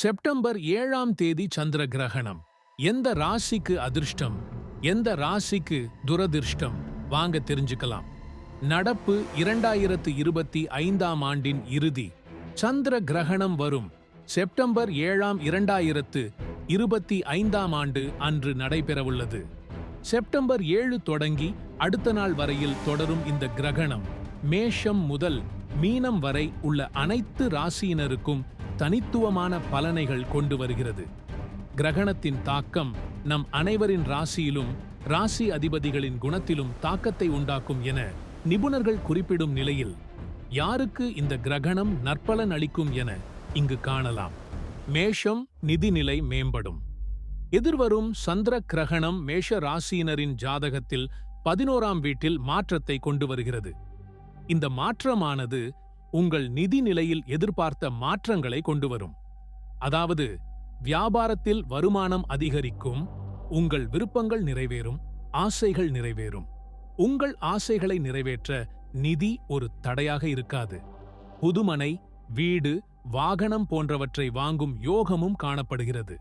September ஏழாம் தேதி சந்திர கிரகணம். எந்த ராசிக்கு அதிர்ஷ்டம்? எந்த ராசிக்கு துரதிர்ஷ்டம்? வாங்க தெரிஞ்சுக்கலாம். நடப்பு இரண்டாயிரத்து இருபத்தி ஐந்தாம் ஆண்டின் இறுதி. சந்திர கிரகணம் வரும். செப்டம்பர் ஏழாம் இரண்டாயிரத்து இருபத்தி ஐந்தாம் ஆண்டு அன்று நடைபெறவுள்ளது. செப்டம்பர் ஏழு தொடங்கி அடுத்த நாள் வரையில் தொடரும் இந்த கிரகணம். மேஷம் முதல் மீனம் வரை உள்ள அனைத்து ராசியினருக்கும் தனித்துவமான பலனைகள் கொண்டு வருகிறது. கிரகணத்தின் தாக்கம் நம் அனைவரின் ராசியிலும் ராசி அதிபதிகளின் குணத்திலும் தாக்கத்தை உண்டாக்கும் என நிபுணர்கள் குறிப்பிடும் நிலையில் யாருக்கு இந்த கிரகணம் நற்பலன் அளிக்கும் என இங்கு காணலாம். மேஷம் நிதிநிலை மேம்படும். எதிர்வரும் சந்திர கிரகணம் மேஷ ராசியினரின் ஜாதகத்தில் பதினோராம் வீட்டில் மாற்றத்தை கொண்டு வருகிறது. இந்த மாற்றமானது உங்கள் நிதி நிலையில் எதிர்பார்த்த மாற்றங்களை கொண்டு வரும் அதாவது வியாபாரத்தில் வருமானம் அதிகரிக்கும் உங்கள் விருப்பங்கள் நிறைவேறும் ஆசைகள் நிறைவேறும். உங்கள் ஆசைகளை நிறைவேற்ற நிதி ஒரு தடையாக இருக்காது. புதுமனை வீடு வாகனம் போன்றவற்றை வாங்கும் யோகமும் காணப்படுகிறது.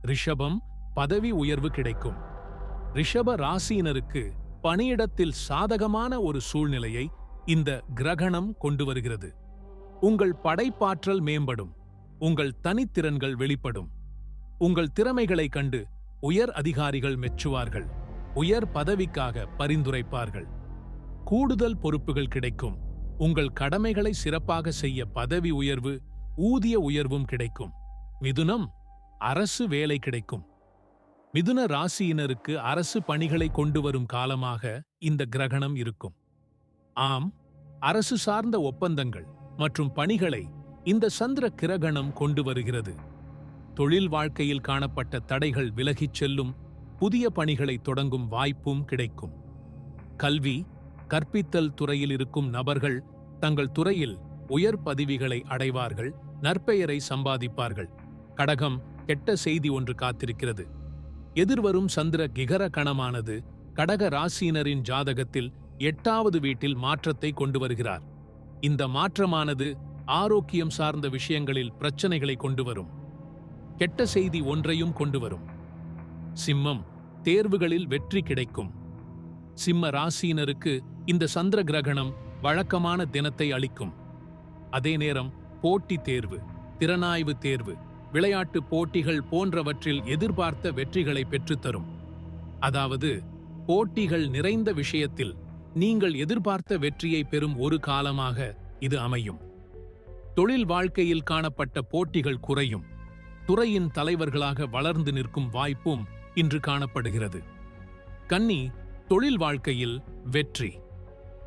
ரிஷபம் பதவி உயர்வு கிடைக்கும். ரிஷப ராசியினருக்கு பணியிடத்தில் சாதகமான ஒரு சூழ்நிலையை இந்த கிரகணம் கொண்டு வருகிறது. உங்கள் படைப்பாற்றல் மேம்படும். உங்கள் தனித்திறன்கள் வெளிப்படும். உங்கள் திறமைகளை கண்டு உயர் அதிகாரிகள் மெச்சுவார்கள். உயர் பதவிக்காக பரிந்துரைப்பார்கள். கூடுதல் பொறுப்புகள் கிடைக்கும். உங்கள் கடமைகளை சிறப்பாக செய்ய பதவி உயர்வு ஊதிய உயர்வும் கிடைக்கும். மிதுனம் அரசு வேலை கிடைக்கும். மிதுன ராசியினருக்கு அரசு பணிகளை கொண்டு வரும் காலமாக இந்த கிரகணம் இருக்கும். ஆம் அரசு சார்ந்த ஒப்பந்தங்கள் மற்றும் பணிகளை இந்த சந்திர கிரகணம் கொண்டு வருகிறது. தொழில் வாழ்க்கையில் காணப்பட்ட தடைகள் விலகிச் செல்லும் புதிய பணிகளை தொடங்கும் வாய்ப்பும் கிடைக்கும். கல்வி கற்பித்தல் துறையில் இருக்கும் நபர்கள் தங்கள் துறையில் உயர் பதவிகளை அடைவார்கள் நற்பெயரை சம்பாதிப்பார்கள். கடகம் கெட்ட செய்தி ஒன்று காத்திருக்கிறது. எதிர்வரும் சந்திர கிகர கணமானது கடக ராசியினரின் ஜாதகத்தில் எட்டாவது வீட்டில் மாற்றத்தை கொண்டு வருகிறார். இந்த மாற்றமானது ஆரோக்கியம் சார்ந்த விஷயங்களில் பிரச்சனைகளை கொண்டு வரும். கெட்ட செய்தி ஒன்றையும் கொண்டு வரும். சிம்மம் தேர்வுகளில் வெற்றி கிடைக்கும். சிம்ம ராசியினருக்கு இந்த சந்திர கிரகணம் வழக்கமான தினத்தை அளிக்கும். அதே நேரம் போட்டி தேர்வு திறனாய்வு தேர்வு விளையாட்டு போட்டிகள் போன்றவற்றில் எதிர்பார்த்த வெற்றிகளை பெற்றுத்தரும். அதாவது போட்டிகள் நிறைந்த விஷயத்தில் நீங்கள் எதிர்பார்த்த வெற்றியை பெறும் ஒரு காலமாக இது அமையும். தொழில் வாழ்க்கையில் காணப்பட்ட போட்டிகள் குறையும். துறையின் தலைவர்களாக வளர்ந்து நிற்கும் வாய்ப்பும் இன்று காணப்படுகிறது. கன்னி தொழில் வாழ்க்கையில் வெற்றி.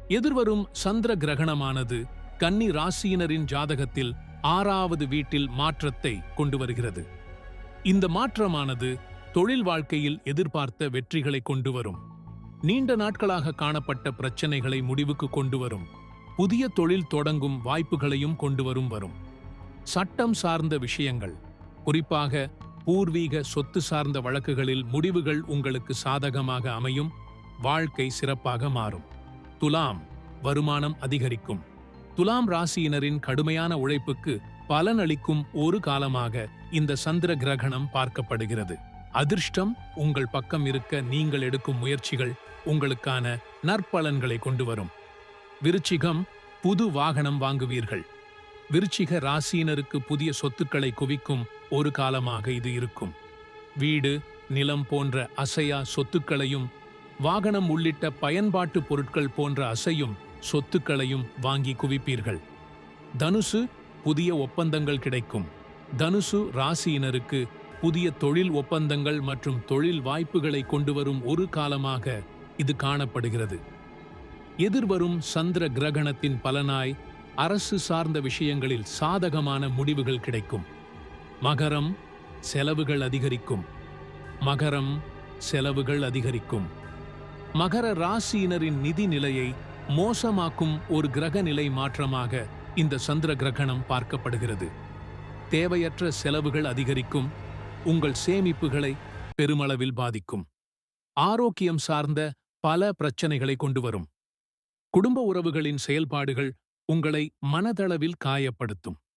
எதிர்வரும் சந்திர கிரகணமானது கன்னி ராசியினரின் ஜாதகத்தில் ஆறாவது வீட்டில் மாற்றத்தை கொண்டு வருகிறது. இந்த மாற்றமானது தொழில் வாழ்க்கையில் எதிர்பார்த்த வெற்றிகளை கொண்டு வரும். நீண்ட நாட்களாக காணப்பட்ட பிரச்சனைகளை முடிவுக்கு கொண்டு வரும். புதிய தொழில் தொடங்கும் வாய்ப்புகளையும் கொண்டு வரும் வரும். சட்டம் சார்ந்த விஷயங்கள். குறிப்பாக பூர்வீக சொத்து சார்ந்த வழக்குகளில் முடிவுகள் உங்களுக்கு சாதகமாக அமையும். வாழ்க்கை சிறப்பாக மாறும். துலாம் வருமானம் அதிகரிக்கும். துலாம் ராசியினரின் கடுமையான உழைப்புக்கு பலனளிக்கும் ஒரு காலமாக இந்த சந்திர கிரகணம் பார்க்கப்படுகிறது. அதிர்ஷ்டம் உங்கள் பக்கம் இருக்க நீங்கள் எடுக்கும் முயற்சிகள் உங்களுக்கான நற்பலன்களை கொண்டு வரும். விருச்சிகம் புது வாகனம் வாங்குவீர்கள். விருச்சிக ராசியினருக்கு புதிய சொத்துக்களை குவிக்கும் ஒரு காலமாக இது இருக்கும். வீடு நிலம் போன்ற அசையா சொத்துக்களையும் வாகனம் உள்ளிட்ட பயன்பாட்டு பொருட்கள் போன்ற அசையும் சொத்துக்களையும் வாங்கி குவிப்பீர்கள். தனுசு புதிய ஒப்பந்தங்கள் கிடைக்கும். தனுசு ராசியினருக்கு புதிய தொழில் ஒப்பந்தங்கள் மற்றும் தொழில் வாய்ப்புகளை கொண்டு வரும் ஒரு காலமாக இது காணப்படுகிறது. எதிர்வரும் சந்திர கிரகணத்தின் பலனாய் அரசு சார்ந்த விஷயங்களில் சாதகமான முடிவுகள் கிடைக்கும். மகரம் செலவுகள் அதிகரிக்கும். மகரம் செலவுகள் அதிகரிக்கும். மகர ராசியினரின் நிதி நிலையை மோசமாக்கும் ஒரு கிரக நிலை மாற்றமாக இந்த சந்திர கிரகணம் பார்க்கப்படுகிறது. தேவையற்ற செலவுகள் அதிகரிக்கும். உங்கள் சேமிப்புகளை பெருமளவில் பாதிக்கும். ஆரோக்கியம் சார்ந்த பல பிரச்சனைகளை கொண்டு வரும் குடும்ப உறவுகளின் செயல்பாடுகள் உங்களை மனதளவில் காயப்படுத்தும்.